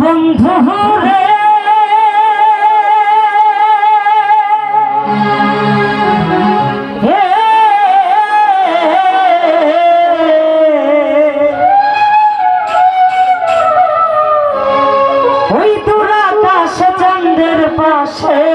বন্ধু রে ওই দূর আকাশে চন্দ্রের পাশে